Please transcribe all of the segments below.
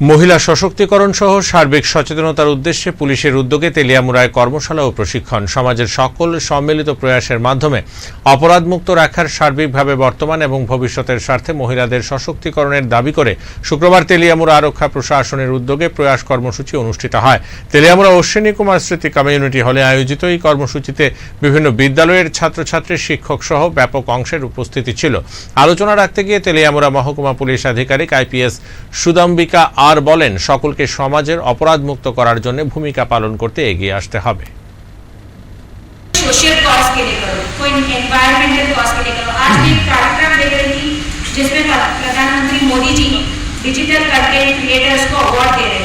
মহিলা সশক্তিকরণ সহ সার্বিক সচেতনতার উদ্দেশ্যে পুলিশের উদ্যোগে তেলিয়ামুড়ায় কর্মশালা ও প্রশিক্ষণ। সমাজের সকল সম্মিলিত প্রয়াসের মাধ্যমে অপরাধমুক্ত রাখার সার্বিকভাবে বর্তমান এবং ভবিষ্যতের স্বার্থে মহিলাদের সশক্তিকরণের দাবি করে শুক্রবার তেলিয়ামুড়া আরক্ষা প্রশাসনের উদ্যোগে প্রয়াস কর্মসূচি অনুষ্ঠিত হয়। তেলিয়ামুড়া অশ্বিনী কুমার স্মৃতি কমিউনিটি হলে আয়োজিত এই কর্মসূচিতে বিভিন্ন বিদ্যালয়ের ছাত্রছাত্রী শিক্ষক সহ ব্যাপক অংশের উপস্থিতি ছিল। আলোচনা রাখতে গিয়ে তেলিয়ামুড়া মহকুমা পুলিশ আধিকারিক আইপিএস সুদাম্বিকা আর বলেন সকলকে সমাজের অপরাধমুক্ত করার জন্য ভূমিকা পালন করতে এগিয়ে আসতে হবে सोशल कॉज के लिए करो कोई एनवायरमेंटल कॉज के लिए करो आज मैं एक कार्यक्रम देख रही थी जिसमें प्र- प्रधानमंत्री Modi ji digital content creators को अवार्ड दे रहे थे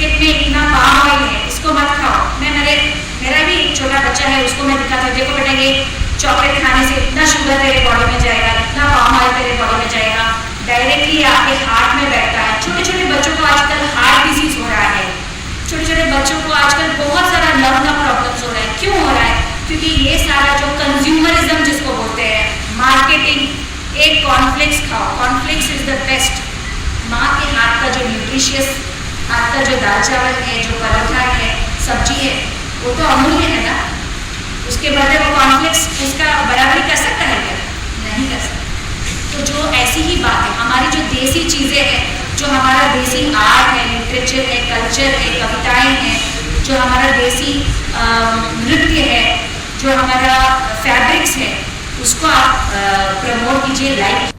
बिस्किट में इतना पाम ऑयल है, इसको मत खाओ। मैं मेरे, मेरा भी एक छोटा बच्चा है, उसको मैं दिखाता हूँ। देखो बेटा, ये चॉकलेट खाने से इतना शुगर तेरे बॉडी में जाएगा, इतना पाम ऑयल तेरे बॉडी में जाएगा। डायरेक्टली आपके हार्ट में बैठता है। छोटे छोटे बच्चों को आजकल हार्ट डिज़ीज़ हो रहा है। छोटे छोटे बच्चों को आजकल बहुत सारा लर्न प्रॉब्लम्स हो रहा है। क्यों हो रहा है? क्योंकि ये सारा जो कंज्यूमरिज्म जिसको बोलते हैं मार्केटिंग एक कॉर्नफ्लेक्स खाओ। कॉर्नफ्लेक्स इज़ द बेस्ट माँ के हाथ का जो न्यूट्रिशियस हाथ का जो दाल चावल है, जो पराठा है, सब्ज़ी है, वो तो अमूल्य है ना? उसके बदले वो कॉन्फ्लिक्स उसका बराबरी कर सकता है क्या? नहीं कर सकता। तो जो ऐसी ही बात है, हमारी जो देसी चीज़ें हैं, जो हमारा देसी आर्ट है लिटरेचर है कल्चर है, कविताएँ हैं, जो हमारा देसी नृत्य है, जो हमारा फैब्रिक्स है, उसको आप प्रमोट कीजिए लाइक